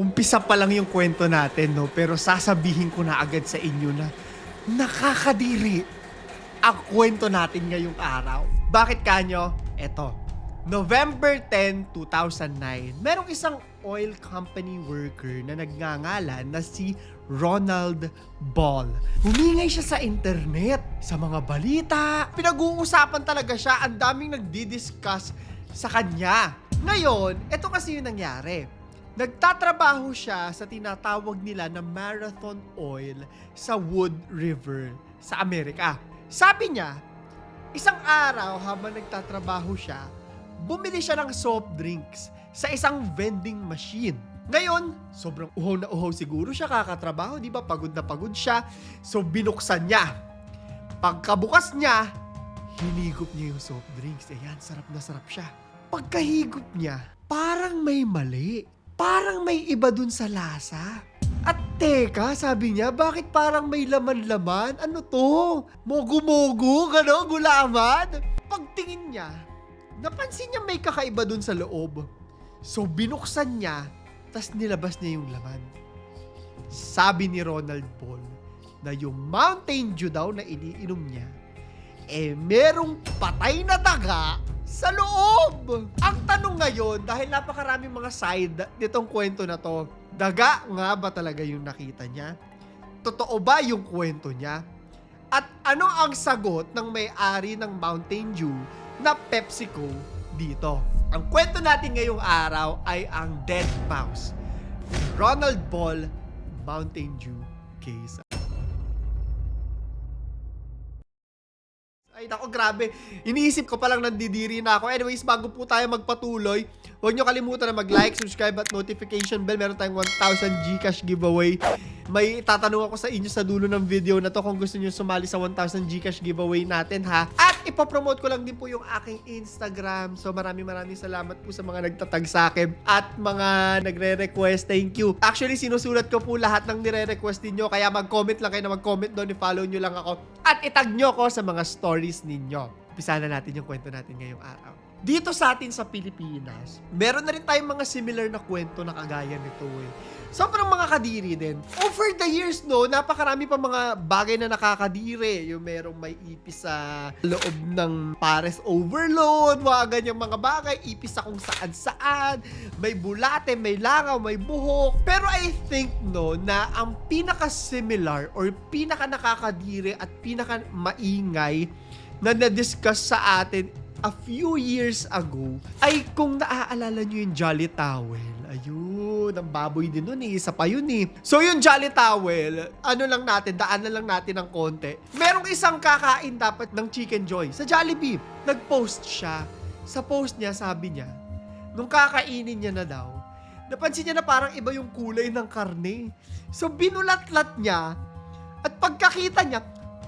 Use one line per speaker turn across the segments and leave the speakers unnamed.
Umpisa pa lang yung kwento natin, no? Pero sasabihin ko na agad sa inyo na nakakadiri ang kwento natin ngayong araw. Bakit kanyo? Eto. November 10, 2009, merong isang oil company worker na nagngangalan na si Ronald Ball. Humingay siya sa internet, sa mga balita. Pinag-uusapan talaga siya. Ang daming nagdi-discuss sa kanya. Ngayon, ito kasi yung nangyari. Nagtatrabaho siya sa tinatawag nila na Marathon Oil sa Wood River sa Amerika. Sabi niya, isang araw habang nagtatrabaho siya, bumili siya ng soft drinks sa isang vending machine. Ngayon, sobrang uhaw na uhaw siguro siya kakatrabaho, di ba? Pagod na pagod siya. So, binuksan niya. Pagkabukas niya, hinigop niya yung soft drinks. Ayan, sarap na sarap siya. Pagkahigop niya, parang may mali. Parang may iba dun sa lasa. At teka, sabi niya, bakit parang may laman-laman? Ano to? Mogu-mogu? Gano? Gulaman? Pagtingin niya, napansin niya may kakaiba dun sa loob. So binuksan niya, tas nilabas niya yung laman. Sabi ni Ronald Paul na yung Mountain Dew daw na iniinom niya, eh merong patay na daga sa loob. Ang tanong ngayon, dahil napakaraming mga side nitong kwento na to, daga nga ba talaga yung nakita niya? Totoo ba yung kwento niya? At ano ang sagot ng may-ari ng Mountain Dew na PepsiCo dito? Ang kwento natin ngayong araw ay ang Dead Mouse. Ronald Ball Mountain Dew case. Ay, nako, grabe. Iniisip ko palang nandidiri na ako. Anyways, bago po tayo magpatuloy, huwag nyo kalimutan na mag-like, subscribe at notification bell. Meron tayong 1,000 Gcash giveaway. May tatanong ako sa inyo sa dulo ng video na to kung gusto nyo sumali sa 1,000 Gcash giveaway natin ha. At ipopromote ko lang din po yung aking Instagram. So maraming maraming salamat po sa mga nagtatag sa akin at mga nagre-request. Thank you. Actually, sinusulat ko po lahat ng nire-request ninyo. Kaya mag-comment lang kayo na mag-comment doon. I-follow nyo lang ako. At itag nyo ako sa mga stories ninyo. Umpisa na natin yung kwento natin ngayong araw. Dito sa atin sa Pilipinas, meron na rin tayong mga similar na kwento na kagaya nito eh. Sobrang mga kadiri din. Over the years, no, napakarami pa mga bagay na nakakadiri. Yung merong may ipis sa loob ng pares overload, mga ganyang mga bagay. Ipis sa kung saan saan. May bulate, may langaw, may buhok. Pero I think, no, na ang pinaka-similar or pinaka-nakakadiri at pinaka-maingay na na-discuss sa atin a few years ago ay kung naaalala nyo yung Jolly Towel. Ayun, ang baboy din nun eh. Isa pa yun eh. So yung Jolly Towel, ano lang natin, daan na lang natin ng konti. Merong isang kakain dapat ng Chicken Joy sa Jollibee. Nag-post siya. Sa post niya, sabi niya, nung kakainin niya na daw, napansin niya na parang iba yung kulay ng karne. So binulat-lat niya at pagkakita niya,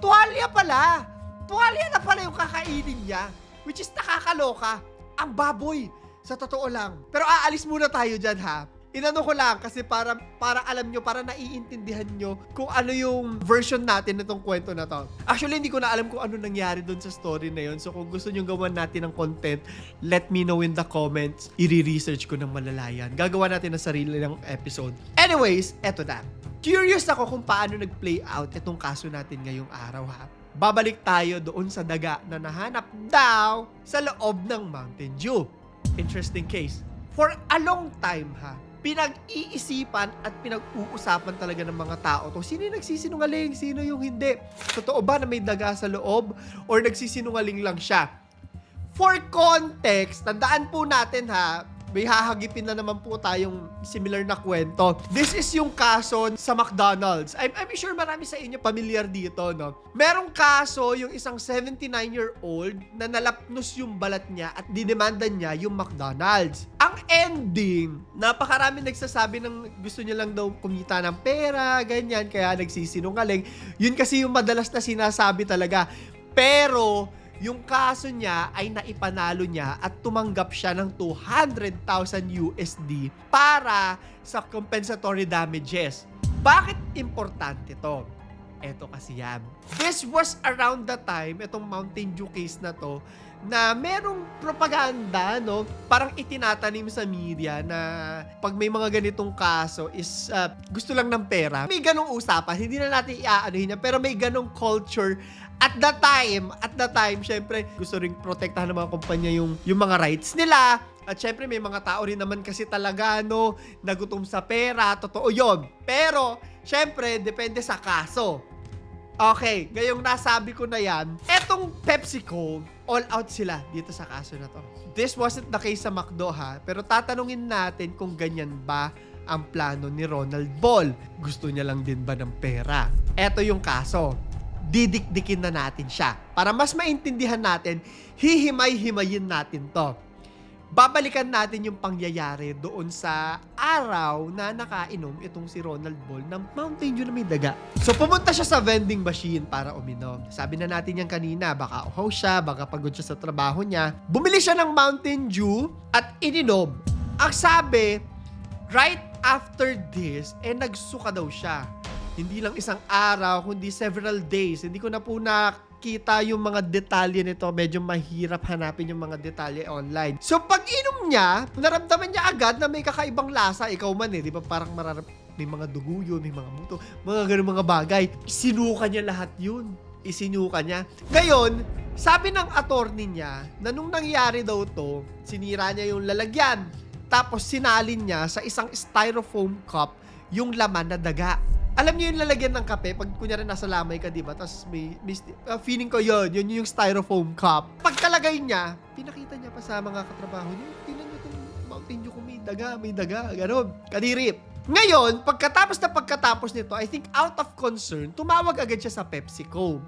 tuwalya pala. Tuwalya na pala yung kakainin niya. Which is nakakaloka. Ang baboy. Sa totoo lang. Pero aalis muna tayo dyan ha. Inano ko lang kasi para, para alam nyo, para naiintindihan nyo kung ano yung version natin nitong kwento na to. Actually, hindi ko na alam kung ano nangyari doon sa story na yun. So kung gusto nyo gawan natin ng content, let me know in the comments. I-research ko ng malalayan. Gagawa natin ng sarili ng episode. Anyways, eto na. Curious ako kung paano nag-play out itong kaso natin ngayong araw ha babalik tayo doon sa daga na nahanap daw sa loob ng Mountain Dew. Interesting case. For a long time ha, pinag-iisipan at pinag-uusapan talaga ng mga tao to. Sino yung nagsisinungaling? Sino yung hindi? Totoo ba na may daga sa loob? Or nagsisinungaling lang siya? For context, tandaan po natin ha, may hahagipin na naman po tayong similar na kwento. This is yung kaso sa McDonald's. I'm, I'm sure marami sa inyo familiar dito, no? Merong kaso yung isang 79-year-old na nalapnos yung balat niya at dinemanda niya yung McDonald's. Ang ending, napakarami nagsasabi ng gusto niya lang daw kumita ng pera, ganyan, kaya nagsisinungaling. Yun kasi yung madalas na sinasabi talaga. Pero, yung kaso niya ay naipanalo niya at tumanggap siya ng 200,000 USD para sa compensatory damages. Bakit importante to? Eto kasi yan. This was around the time, itong Mountain Dew case na to, na merong propaganda, no? Parang itinatanim sa media na pag may mga ganitong kaso is uh, gusto lang ng pera. May ganong usapan, hindi na natin iaanohin niya, pero may ganong culture at the time, at the time, syempre, gusto ring protektahan ng mga kumpanya yung, yung mga rights nila. At syempre, may mga tao rin naman kasi talaga, no, nagutom sa pera. Totoo yon Pero, syempre, depende sa kaso. Okay, ngayong nasabi ko na yan, etong PepsiCo, all out sila dito sa kaso na to. This wasn't the case sa McDo ha, pero tatanungin natin kung ganyan ba ang plano ni Ronald Ball. Gusto niya lang din ba ng pera? Eto yung kaso. Didikdikin na natin siya. Para mas maintindihan natin, hihimay-himayin natin to babalikan natin yung pangyayari doon sa araw na nakainom itong si Ronald Ball ng Mountain Dew na may daga. So pumunta siya sa vending machine para uminom. Sabi na natin yan kanina, baka uhaw siya, baka pagod siya sa trabaho niya. Bumili siya ng Mountain Dew at ininom. Ang sabi, right after this, eh nagsuka daw siya. Hindi lang isang araw, kundi several days. Hindi ko na po nakita yung mga detalye nito. Medyo mahirap hanapin yung mga detalye online. So, pag inom niya, naramdaman niya agad na may kakaibang lasa. Ikaw man eh, di ba? Parang mararap, may mga dugo yun, may mga buto, mga ganun mga bagay. Isinuka niya lahat yun. Isinuka niya. Ngayon, sabi ng attorney niya na nung nangyari daw to, sinira niya yung lalagyan. Tapos sinalin niya sa isang styrofoam cup yung laman na daga. Alam niyo yung lalagyan ng kape, pag kunyari nasa lamay ka, di ba? Tapos may, may uh, feeling ko yun, yun yung styrofoam cup. Pagkalagay niya, pinakita niya pa sa mga katrabaho niya, tingnan niyo itong Mountain Dew kung may daga, may daga, gano'n. Kadirip. Ngayon, pagkatapos na pagkatapos nito, I think out of concern, tumawag agad siya sa PepsiCo.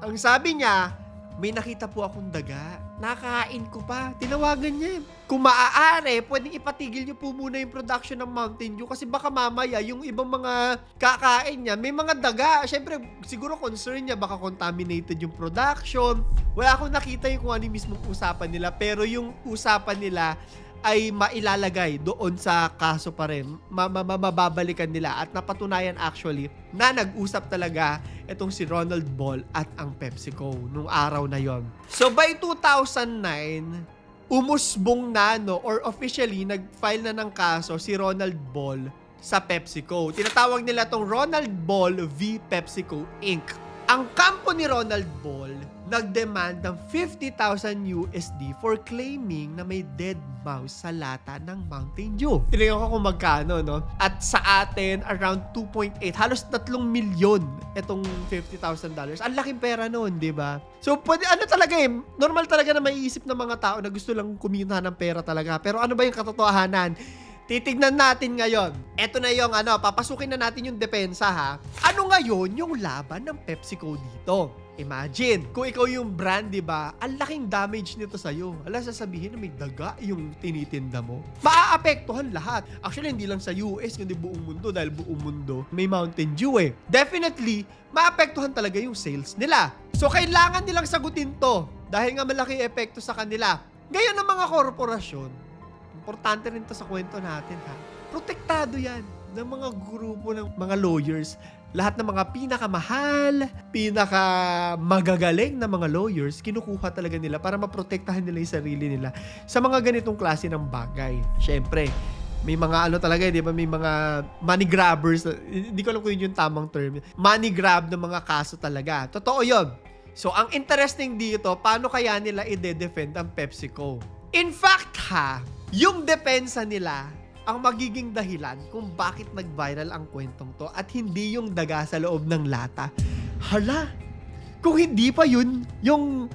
Ang sabi niya, may nakita po akong daga. Nakain ko pa. Tinawagan niya. eh. Kung maaari, pwedeng ipatigil niyo po muna yung production ng Mountain Dew kasi baka mamaya yung ibang mga kakain niya, may mga daga. Siyempre, siguro concern niya baka contaminated yung production. Wala akong nakita yung kung ano yung mismong usapan nila. Pero yung usapan nila ay mailalagay doon sa kaso pa rin. Ma- ma- ma- mababalikan nila at napatunayan actually na nag-usap talaga itong si Ronald Ball at ang PepsiCo nung araw na yon. So by 2009, umusbong na no or officially nag-file na ng kaso si Ronald Ball sa PepsiCo. Tinatawag nila tong Ronald Ball v PepsiCo Inc. Ang kampo ni Ronald Ball nagdemand ng 50,000 USD for claiming na may dead mouse sa lata ng Mountain Dew. Tinignan ko kung magkano, no? At sa atin, around 2.8, halos 3 milyon itong $50,000. Ang laking pera noon, di ba? So, pwede, ano talaga eh, normal talaga na maiisip ng mga tao na gusto lang kumita ng pera talaga. Pero ano ba yung katotohanan? Titignan natin ngayon. Ito na yung ano, papasukin na natin yung depensa ha. Ano ngayon yung laban ng PepsiCo dito? Imagine, kung ikaw yung brand, di ba, ang laking damage nito sa'yo. Ala, sasabihin na may daga yung tinitinda mo. Maaapektuhan lahat. Actually, hindi lang sa US, kundi buong mundo dahil buong mundo may Mountain Dew eh. Definitely, maapektuhan talaga yung sales nila. So, kailangan nilang sagutin to dahil nga malaki epekto sa kanila. Ngayon ng mga korporasyon, importante rin to sa kwento natin ha. Protektado yan ng mga grupo ng mga lawyers. Lahat ng mga pinakamahal, pinaka magagaling na mga lawyers, kinukuha talaga nila para maprotektahan nila yung sarili nila sa mga ganitong klase ng bagay. Siyempre, may mga ano talaga, eh, di ba? May mga money grabbers. Hindi ko alam kung yun yung tamang term. Money grab ng mga kaso talaga. Totoo yun. So, ang interesting dito, paano kaya nila i-defend ang PepsiCo? In fact, ha, yung depensa nila ang magiging dahilan kung bakit nag-viral ang kwentong to at hindi yung daga sa loob ng lata. Hala, kung hindi pa yun, yung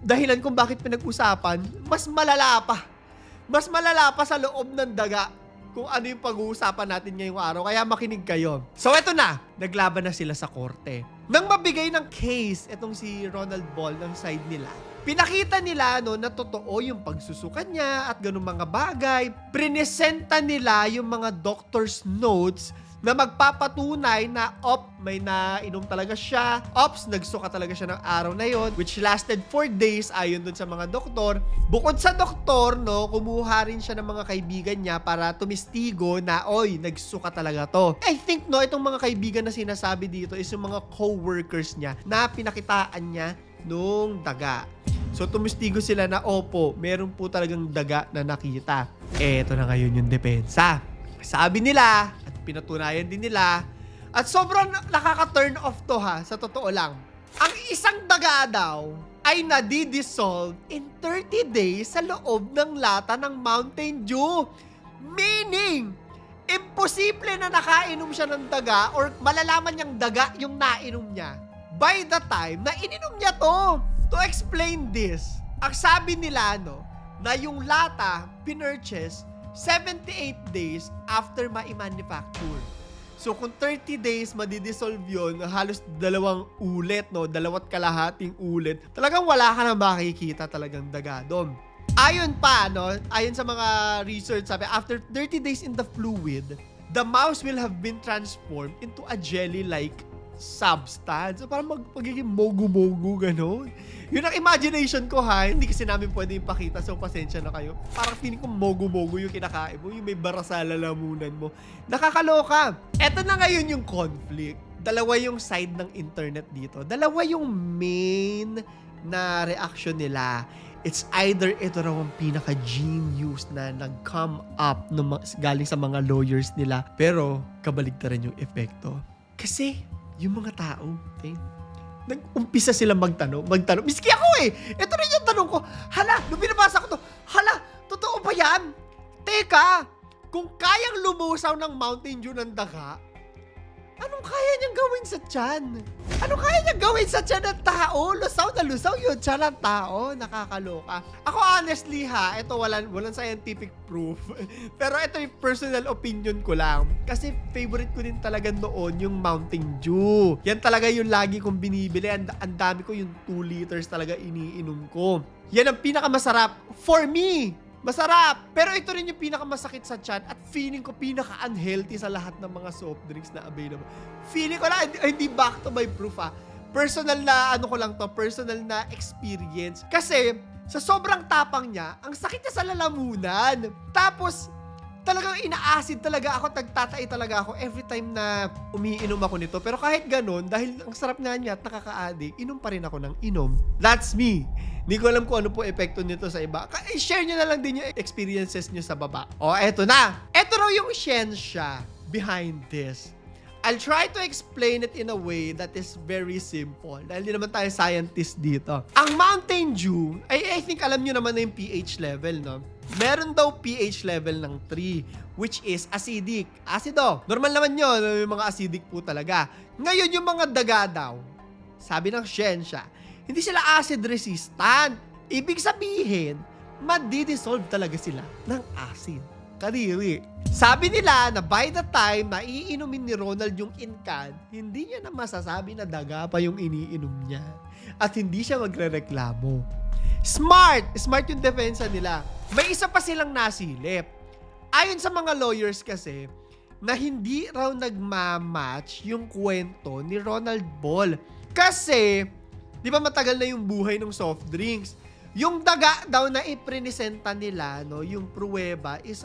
dahilan kung bakit pinag-usapan, mas malala pa. Mas malala pa sa loob ng daga kung ano yung pag-uusapan natin ngayong araw. Kaya makinig kayo. So eto na, naglaban na sila sa korte. Nang mabigay ng case itong si Ronald Ball ng side nila, pinakita nila no, na totoo yung pagsusukan niya at ganun mga bagay. Prinesenta nila yung mga doctor's notes na magpapatunay na op, may nainom talaga siya. Ops, nagsuka talaga siya ng araw na yon which lasted 4 days ayon dun sa mga doktor. Bukod sa doktor, no, kumuha rin siya ng mga kaibigan niya para tumistigo na, oy, nagsuka talaga to. I think, no, itong mga kaibigan na sinasabi dito is yung mga co-workers niya na pinakitaan niya nung daga. So, tumistigo sila na, opo, meron po talagang daga na nakita. Eto na ngayon yung depensa. Sabi nila, at pinatunayan din nila, at sobrang na- nakaka-turn off to ha, sa totoo lang. Ang isang daga daw ay nadi-dissolve in 30 days sa loob ng lata ng Mountain Dew. Meaning, imposible na nakainom siya ng daga or malalaman niyang daga yung nainom niya by the time na ininom niya to. To explain this, ang sabi nila no, na yung lata pinurchase 78 days after ma-manufacture. So kung 30 days madidissolve yun, halos dalawang ulit, no? Dalawat kalahating ulit. Talagang wala ka na makikita talagang daga doon. Ayon pa, no? Ayon sa mga research, sabi, after 30 days in the fluid, the mouse will have been transformed into a jelly-like substance. So, parang mag magiging mogu-mogu, gano'n. Yun ang imagination ko, ha? Hindi kasi namin pwede ipakita, so pasensya na kayo. Parang feeling ko mogu-mogu yung kinakain mo, yung may barasala lamunan mo. Nakakaloka. Eto na ngayon yung conflict. Dalawa yung side ng internet dito. Dalawa yung main na reaction nila. It's either ito raw ang pinaka-genius na nag-come up mga- galing sa mga lawyers nila. Pero, kabaligtaran yung epekto. Kasi, yung mga tao, eh, nag-umpisa sila magtanong, magtanong. Miski ako eh! Ito rin yung tanong ko. Hala, nung binabasa ko to, hala, totoo ba yan? Teka, kung kayang lumusaw ng Mountain Dew ng daga, anong kaya niyang gawin sa tiyan? Anong kaya niyang gawin sa tiyan ng tao? Lusaw na lusaw yun tiyan ng tao. Nakakaloka. Ako honestly ha, ito walang, walang scientific proof. Pero ito yung personal opinion ko lang. Kasi favorite ko din talaga noon yung Mountain Dew. Yan talaga yung lagi kong binibili. Ang, ang dami ko yung 2 liters talaga iniinom ko. Yan ang pinakamasarap for me. Masarap! Pero ito rin yung pinakamasakit sa chan at feeling ko pinaka-unhealthy sa lahat ng mga soft drinks na available. Feeling ko lang, hindi- back to my proof ah. Personal na, ano ko lang to, personal na experience. Kasi, sa sobrang tapang niya, ang sakit niya sa lalamunan. Tapos, talagang ina-acid talaga ako, tagtatay talaga ako every time na umiinom ako nito. Pero kahit ganun, dahil ang sarap nga niya at nakaka-addict, inom pa rin ako ng inom. That's me. Hindi ko alam kung ano po epekto nito sa iba. Ka- share nyo na lang din yung experiences nyo sa baba. O, eto na. Eto raw yung siyensya behind this. I'll try to explain it in a way that is very simple. Dahil di naman tayo scientist dito. Ang Mountain Dew, I, I think alam nyo naman na yung pH level, no? Meron daw pH level ng 3, which is acidic. Acido. Normal naman yun, yung mga acidic po talaga. Ngayon, yung mga daga daw, sabi ng siyensya, hindi sila acid resistant. Ibig sabihin, madidissolve talaga sila ng acid. Kadiri. Sabi nila na by the time na iinumin ni Ronald yung incan, hindi niya na masasabi na daga pa yung iniinom niya. At hindi siya magre-reklamo. Smart! Smart yung defensa nila. May isa pa silang nasilip. Ayon sa mga lawyers kasi, na hindi raw nagmamatch yung kwento ni Ronald Ball. Kasi, di ba matagal na yung buhay ng soft drinks? Yung daga daw na ipresenta nila, no, yung pruweba is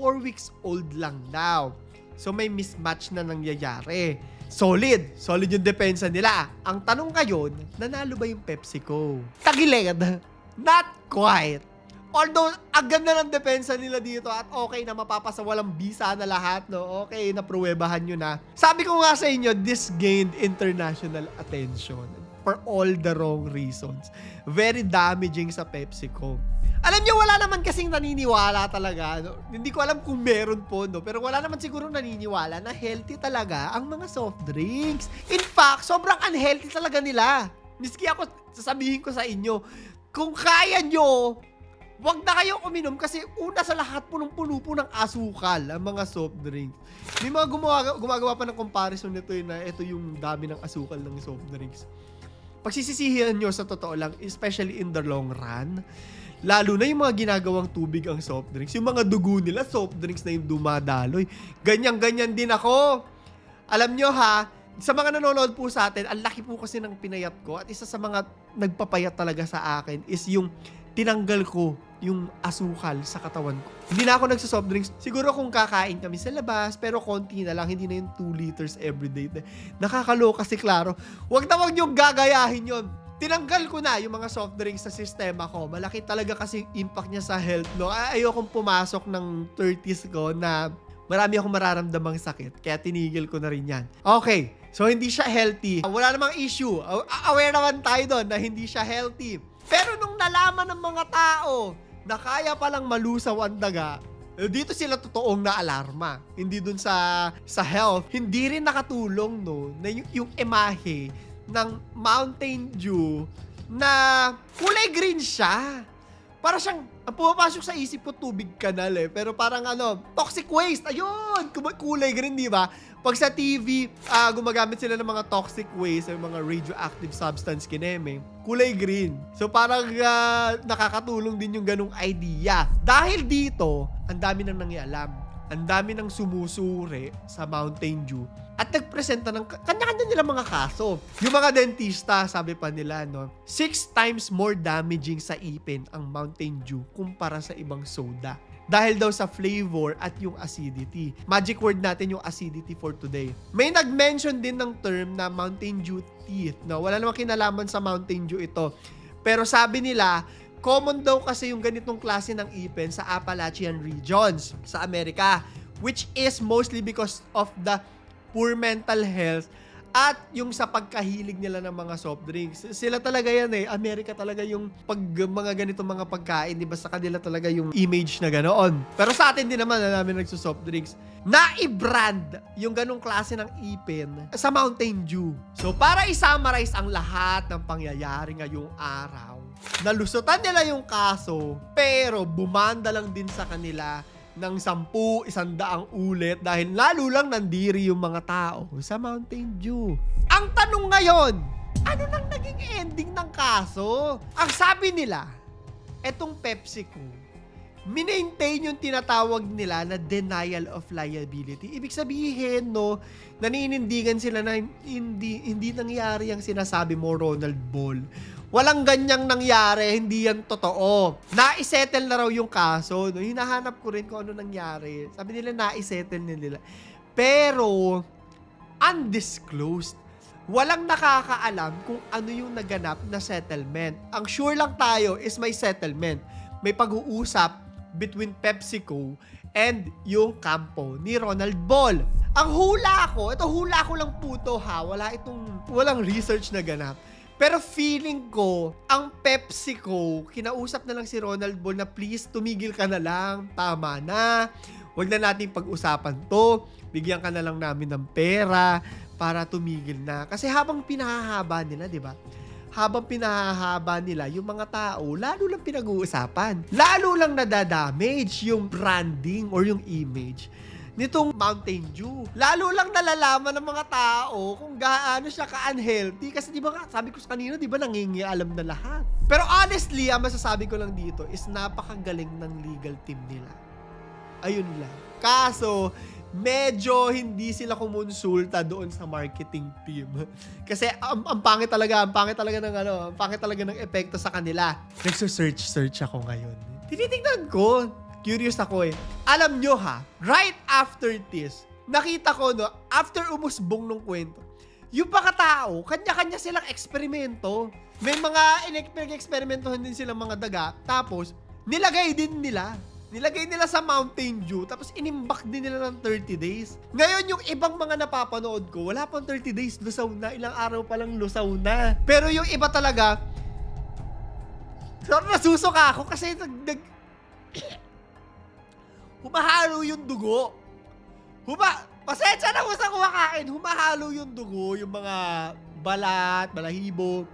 4 weeks old lang daw. So may mismatch na nangyayari. Solid. Solid yung depensa nila. Ang tanong ngayon, nanalo ba yung PepsiCo? Tagilid. Not quite. Although, ang ganda ng depensa nila dito at okay na mapapasa walang bisa na lahat, no? Okay na pruwebahan nyo na. Sabi ko nga sa inyo, this gained international attention for all the wrong reasons. Very damaging sa PepsiCo. Alam nyo, wala naman kasing naniniwala talaga. No? Hindi ko alam kung meron po, no? pero wala naman siguro naniniwala na healthy talaga ang mga soft drinks. In fact, sobrang unhealthy talaga nila. Miski ako, sasabihin ko sa inyo, kung kaya nyo, Huwag na kayong uminom kasi una sa lahat punong-puno po ng asukal ang mga soft drinks. May mga gumawa, gumagawa pa ng comparison nito yun na ito yung dami ng asukal ng soft drinks. Pagsisisihan nyo sa totoo lang, especially in the long run, lalo na yung mga ginagawang tubig ang soft drinks. Yung mga dugo nila, soft drinks na yung dumadaloy. Ganyan-ganyan din ako. Alam nyo ha, sa mga nanonood po sa atin, ang laki po kasi ng pinayat ko at isa sa mga nagpapayat talaga sa akin is yung tinanggal ko yung asukal sa katawan ko. Hindi na ako nagsa-soft drinks. Siguro kung kakain kami sa labas, pero konti na lang, hindi na yung 2 liters everyday. Nakakaloka si Claro. Huwag na huwag niyong gagayahin yon. Tinanggal ko na yung mga soft drinks sa sistema ko. Malaki talaga kasi impact niya sa health, no? Ay- Ayokong pumasok ng 30s ko na marami akong mararamdamang sakit. Kaya tinigil ko na rin yan. Okay. So, hindi siya healthy. Wala namang issue. Aware naman tayo doon na hindi siya healthy. Pero nung nalaman ng mga tao na kaya palang malusaw ang daga, eh, dito sila totoong na alarma. Hindi dun sa sa health. Hindi rin nakatulong no na yung, yung emahe ng Mountain Dew na kulay green siya. Para siyang, ang pumapasok sa isip ko, tubig kanal eh. Pero parang ano, toxic waste. Ayun! Kulay green, di ba? Pag sa TV, ah, gumagamit sila ng mga toxic waste, yung mga radioactive substance kineme, kulay green. So parang ah, nakakatulong din yung ganong idea. Dahil dito, ang dami nang nangialam. Ang dami nang sumusuri sa Mountain Dew at nagpresenta ng ka- kanya-kanya nila mga kaso. Yung mga dentista, sabi pa nila, no, six times more damaging sa ipin ang Mountain Dew kumpara sa ibang soda. Dahil daw sa flavor at yung acidity. Magic word natin yung acidity for today. May nag-mention din ng term na Mountain Dew teeth. No? Wala namang kinalaman sa Mountain Dew ito. Pero sabi nila, common daw kasi yung ganitong klase ng ipin sa Appalachian regions sa Amerika. Which is mostly because of the poor mental health at yung sa pagkahilig nila ng mga soft drinks. Sila talaga yan eh. Amerika talaga yung pag mga ganitong mga pagkain, di ba sa kanila talaga yung image na ganoon. Pero sa atin din naman na namin nagsusoft drinks. Na-brand yung ganong klase ng ipin sa Mountain Dew. So para i-summarize ang lahat ng pangyayari ngayong araw, nalusutan nila yung kaso, pero bumanda lang din sa kanila ng sampu, isandaang ulit dahil lalo lang nandiri yung mga tao sa Mountain Dew. Ang tanong ngayon, ano nang naging ending ng kaso? Ang sabi nila, etong PepsiCo, minaintain yung tinatawag nila na denial of liability. Ibig sabihin, no, naninindigan sila na hindi, hindi nangyari ang sinasabi mo, Ronald Ball. Walang ganyang nangyari, hindi yan totoo. Naisettle na raw yung kaso. No? Hinahanap ko rin kung ano nangyari. Sabi nila naisettle na nila. Pero, undisclosed. Walang nakakaalam kung ano yung naganap na settlement. Ang sure lang tayo is may settlement. May pag-uusap between PepsiCo and yung kampo ni Ronald Ball. Ang hula ko, ito hula ko lang po to ha, wala itong, walang research na ganap. Pero feeling ko, ang PepsiCo, kinausap na lang si Ronald Ball na please, tumigil ka na lang, tama na, huwag na natin pag-usapan to, bigyan ka na lang namin ng pera para tumigil na. Kasi habang pinahahaba nila, di ba? Habang pinahahaba nila, yung mga tao, lalo lang pinag-uusapan. Lalo lang nadadamage yung branding or yung image nitong Mountain Dew. Lalo lang nalalaman ng mga tao kung gaano siya ka-unhealthy. Kasi di ba nga, sabi ko sa kanina, di ba nangingialam na lahat. Pero honestly, ang masasabi ko lang dito is napakagaling ng legal team nila. Ayun lang. Kaso, medyo hindi sila kumonsulta doon sa marketing team. Kasi ang, ang pangit talaga, ang pangit talaga ng ano, ang pangit talaga ng epekto sa kanila. Nagso-search-search ako ngayon. Tinitingnan ko, curious ako eh. Alam nyo ha, right after this, nakita ko no, after umusbong nung kwento, yung mga tao, kanya-kanya silang eksperimento. May mga pinag-eksperimentohan din silang mga daga, tapos nilagay din nila. Nilagay nila sa Mountain Dew, tapos inimbak din nila ng 30 days. Ngayon, yung ibang mga napapanood ko, wala pang 30 days, lusaw na. Ilang araw pa lang lusaw na. Pero yung iba talaga, so, nasusuka ako kasi nag, nag humahalo yung dugo. Huma, pasensya na ko sa kumakain. Humahalo yung dugo, yung mga balat, balahibo.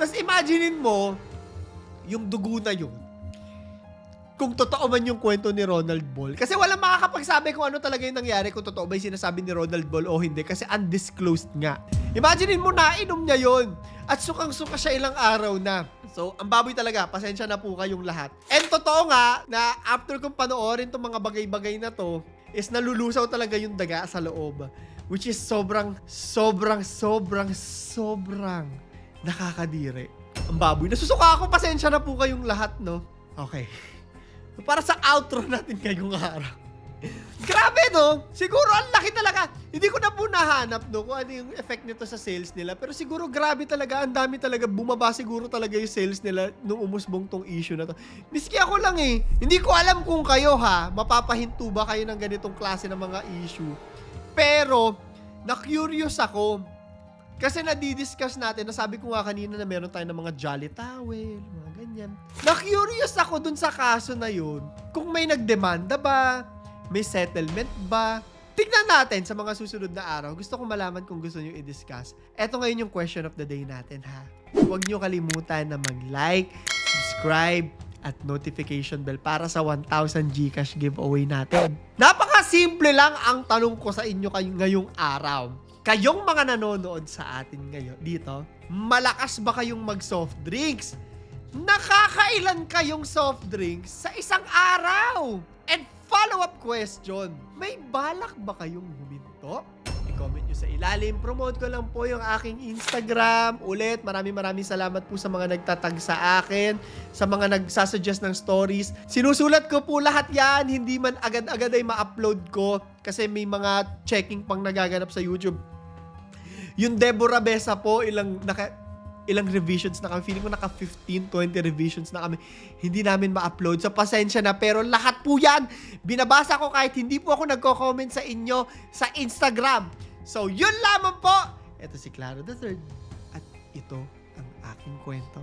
Tapos imaginein mo, yung dugo na yun, kung totoo man yung kwento ni Ronald Ball. Kasi walang makakapagsabi kung ano talaga yung nangyari, kung totoo ba yung sinasabi ni Ronald Ball o hindi, kasi undisclosed nga. Imaginein mo na, inom niya yon At sukang-suka siya ilang araw na. So, ang baboy talaga, pasensya na po kayong lahat. And totoo nga, na after kong panoorin itong mga bagay-bagay na to, is nalulusaw talaga yung daga sa loob. Which is sobrang, sobrang, sobrang, sobrang nakakadiri. Ang baboy. Nasusuka ako. Pasensya na po kayong lahat, no? Okay. Para sa outro natin ngayong araw. Grabe, no? Siguro ang laki talaga. Hindi ko na po nahanap, no, kung ano yung effect nito sa sales nila. Pero siguro grabe talaga. Ang dami talaga. Bumaba siguro talaga yung sales nila nung umusbong tong issue na to. Miski ako lang eh. Hindi ko alam kung kayo ha, mapapahinto ba kayo ng ganitong klase ng mga issue. Pero, na-curious ako. Kasi nadidiscuss natin, nasabi ko nga kanina na meron tayo ng mga jolly towel, mga ganyan. Na-curious ako dun sa kaso na yun, kung may nagdemanda ba, may settlement ba? Tignan natin sa mga susunod na araw. Gusto ko malaman kung gusto nyo i-discuss. Eto ngayon yung question of the day natin ha. Huwag nyo kalimutan na mag-like, subscribe, at notification bell para sa 1,000 Gcash giveaway natin. Napaka-simple lang ang tanong ko sa inyo ngayong araw. Kayong mga nanonood sa atin ngayon dito, malakas ba kayong mag-soft drinks? Nakakailan kayong soft drinks sa isang araw? And follow-up question, may balak ba kayong huminto? I-comment nyo sa ilalim. Promote ko lang po yung aking Instagram. Ulit, maraming maraming salamat po sa mga nagtatag sa akin, sa mga nagsasuggest ng stories. Sinusulat ko po lahat yan. Hindi man agad-agad ay ma-upload ko kasi may mga checking pang nagaganap sa YouTube. Yung Deborah Besa po, ilang naka, ilang revisions na kami. Feeling ko naka 15, 20 revisions na kami. Hindi namin ma-upload. So, pasensya na. Pero lahat po yan, binabasa ko kahit hindi po ako nagko-comment sa inyo sa Instagram. So, yun lamang po. Ito si Claro the Third. At ito ang aking kwento.